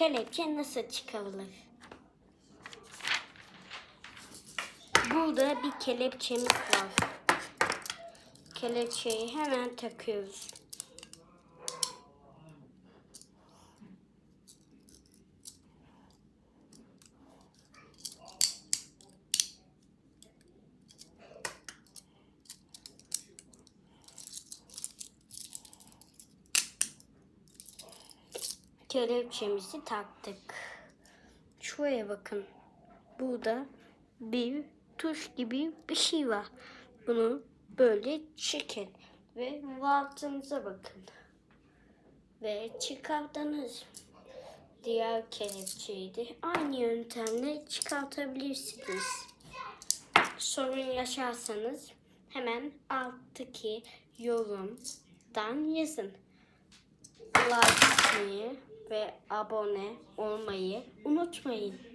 kelepçe nasıl çıkarılır? Burada bir kelepçemiz var. Kelepçeyi hemen takıyoruz. Kelepçemizi taktık. Şuraya bakın. Burada bir tuş gibi bir şey var. Bunu böyle çekin ve altınıza bakın. Ve çıkardınız. Diğer kelepçeyi de aynı yöntemle çıkartabilirsiniz. Sorun yaşarsanız hemen alttaki yorumdan yazın. Like etmeyi ve abone olmayı unutmayın.